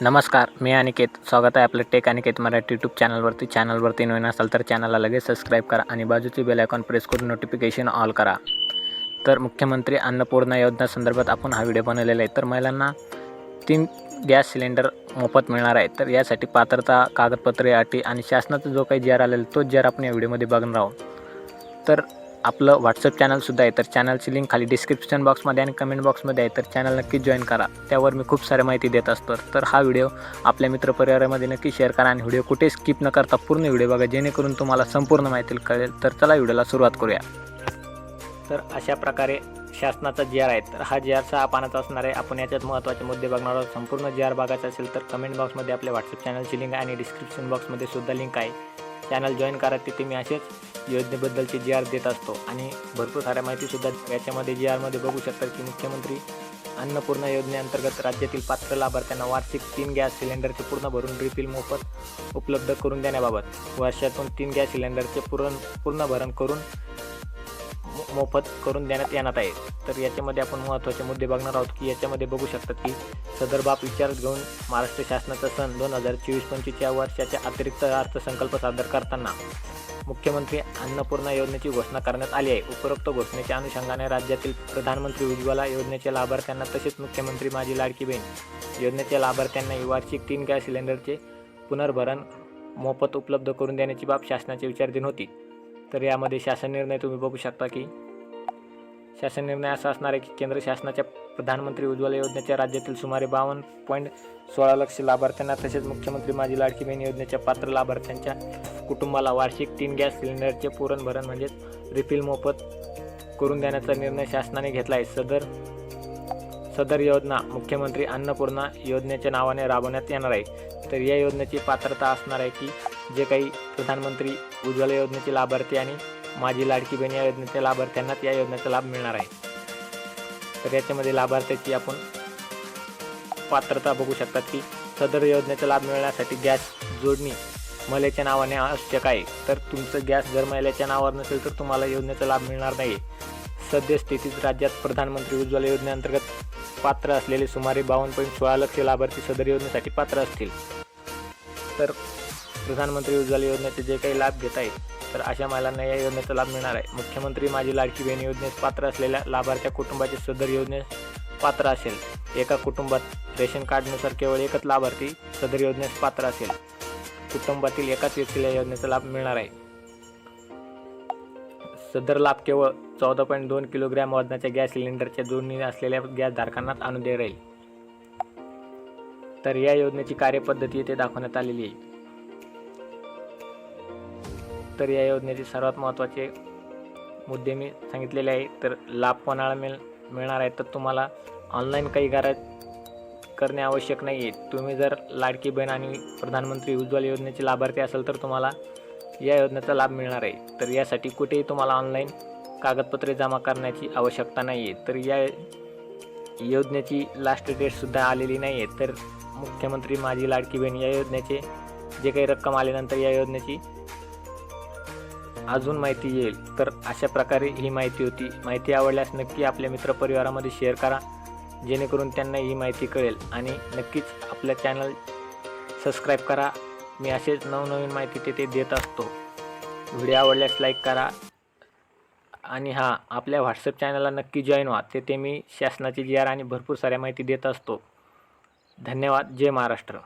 नमस्कार मी अनिकेत. स्वागत आहे आपलं टेक अनिकेत मराठी यूट्यूब चॅनलवरती चॅनलवरती नवीन असाल तर चॅनलला लगेच सबस्क्राईब करा आणि बाजूची बेल आयकॉन प्रेस करून नोटिफिकेशन ऑल करा. तर मुख्यमंत्री अन्नपूर्णा योजना संदर्भात आपण हा व्हिडिओ बनवलेला आहे. तर महिलांना तीन गॅस सिलेंडर मोफत मिळणार आहे. तर यासाठी पात्रता कागदपत्रे अटी आणि शासनाचा जो काही जर आलेला तोच जर आपण या व्हिडिओमध्ये बघणार आहोत. तर आपलं व्हॉट्सअप चॅनलसुद्धा आहे तर चॅनलची लिंक खाली डिस्क्रिप्शन बॉक्समध्ये आणि कमेंट बॉक्समध्ये आहे तर चॅनल नक्की जॉईन करा. त्यावर मी खूप सारी माहिती देत असतो. तर हा व्हिडिओ आपल्या मित्रपरिवारामध्ये नक्की शेअर करा आणि व्हिडिओ कुठे स्किप न करता पूर्ण व्हिडिओ बघा जेणेकरून तुम्हाला संपूर्ण माहिती कळेल. तर चला व्हिडिओला सुरुवात करूया. तर अशा प्रकारे शासनाचा जी आर आहे. तर हा जी आर सहा पानाचा असणार आहे. आपण याच्यात महत्त्वाचे मुद्दे बघणार आहोत. संपूर्ण जी आर बघायचा असेल तर कमेंट बॉक्समध्ये आपल्या व्हॉट्सअप चॅनलची लिंक आणि डिस्क्रिप्शन बॉक्समध्ये सुद्धा लिंक आहे. चॅनल जॉईन करा तिथे मी असेच योजनेबद्दलचे जी आर देत असतो आणि भरपूर साऱ्या माहितीसुद्धा याच्यामध्ये जी आरमध्ये बघू शकतात की मुख्यमंत्री अन्नपूर्णा योजनेअंतर्गत राज्यातील पात्र लाभार्थ्यांना वार्षिक तीन गॅस सिलेंडरचे पूर्ण भरून रिफिल मोफत उपलब्ध करून देण्याबाबत वर्षातून तीन गॅस सिलेंडरचे पूर्ण पूर्ण भरण करून मोफत करून देण्यात येणार आहे. तर याच्यामध्ये आपण महत्त्वाचे मुद्दे बघणार आहोत की याच्यामध्ये बघू शकतात की सदर बाब विचारात घेऊन महाराष्ट्र शासनाचा सन दोन हजार चोवीस पंचवीसच्या वर्षाच्या अतिरिक्त अर्थसंकल्प सादर करताना मुख्यमंत्री अन्नपूर्णा योजनेची घोषणा करण्यात आली आहे. उपरोक्त घोषणेच्या अनुषंगाने राज्यातील प्रधानमंत्री उज्ज्वला योजनेच्या लाभार्थ्यांना तसेच मुख्यमंत्री माझी लाडकी बहीण योजनेच्या लाभार्थ्यांना वार्षिक तीन गॅस सिलेंडरचे पुनर्भरण मोफत उपलब्ध करून देण्याची बाब शासनाचे विचारधीन होती. तर यामध्ये शासन निर्णय तुम्ही बघू शकता की शासन निर्णय असा असणार आहे की केंद्र शासनाच्या प्रधानमंत्री उज्ज्वला योजनेच्या राज्यातील सुमारे बावन्न पॉईंट सोळा लक्ष लाभार्थ्यांना तसेच मुख्यमंत्री माझी लाडकी बहीण योजनेच्या पात्र लाभार्थ्यांच्या कुटुंबाला वार्षिक तीन गॅस सिलेंडरचे पुरण भरण म्हणजेच रिफिल मोफत करून देण्याचा निर्णय शासनाने घेतला आहे सदर सदर योजना मुख्यमंत्री अन्नपूर्णा योजनेच्या नावाने राबवण्यात येणार आहे. तर या योजनेची पात्रता असणार आहे की जे काही प्रधानमंत्री उज्ज्वला योजनेचे लाभार्थी आणि माझी लाडकी बहीण या योजनेच्या लाभार्थ्यांनाच या योजनेचा लाभ मिळणार आहे. तर याच्यामध्ये लाभार्थ्याची आपण पात्रता बघू शकतात की सदर योजनेचा लाभ मिळण्यासाठी गॅस जोडणी महिलेच्या नावाने आवश्यक आहे. तर तुमचं गॅस जर महिलेच्या नावावर नसेल तर तुम्हाला योजनेचा लाभ मिळणार नाही. सद्यस्थितीत राज्यात प्रधानमंत्री उज्ज्वला योजनेअंतर्गत पात्र असलेले सुमारे बावन्न पॉईंट सोळा लक्ष लाभार्थी सदर योजनेसाठी पात्र असतील. तर प्रधानमंत्री उज्ज्वला योजनेचे जे काही लाभ घेत आहेत तर अशा महिलांना या योजनेचा लाभ मिळणार आहे. मुख्यमंत्री माझी लाडकी बहीण योजनेस पात्र असलेल्या लाभार्थ्या कुटुंबाचे सदर योजनेस पात्र असेल. एका कुटुंबात रेशन कार्डनुसार केवळ एकच लाभार्थी सदर योजनेस पात्र असेल. कुटुंबातील एकाच व्यक्तीला या योजनेचा लाभ मिळणार आहे. सदर लाभ केवळ चौदा पॉईंट दोन किलोग्रॅम वजनाच्या गॅस सिलेंडरच्या जोडणी असलेल्या गॅस धारकांनाच आणून दे राहील तर या योजनेची कार्यपद्धती येथे दाखवण्यात आलेली आहे. तर या योजनेचे सर्वात महत्त्वाचे मुद्दे मी सांगितलेले आहे. तर लाभ कोणाला मिळ मिळणार आहे? तर तुम्हाला ऑनलाईन काही गरज करणे आवश्यक नाही आहे तुम्ही जर लाडकी बहीण आणि प्रधानमंत्री उज्ज्वला योजनेचे लाभार्थी असाल तर तुम्हाला या योजनेचा लाभ मिळणार आहे. तर यासाठी कुठेही तुम्हाला ऑनलाईन कागदपत्रे जमा करण्याची आवश्यकता नाही आहे तर या योजनेची लास्ट डेटसुद्धा आलेली नाही आहे तर मुख्यमंत्री माझी लाडकी बहीण या योजनेचे जे काही रक्कम आल्यानंतर या योजनेची अजून माहिती येईल. तर अशा प्रकारे ही माहिती होती. माहिती आवडल्यास नक्की आपल्या मित्रपरिवारामध्ये शेअर करा. जेणेकरून त्यांना ही माहिती कळेल. आणि नक्कीच आपलं चॅनल सबस्क्राईब करा. मी असेच नवनवीन माहिती तिथे देत असतो. व्हिडिओ आवडल्यास लाईक करा. आणि हां आपल्या व्हॉट्सअप चॅनलला नक्की जॉईन व्हा. तेथे मी शासनाची जी आर आणि भरपूर साऱ्या माहिती देत असतो. धन्यवाद. जय महाराष्ट्र.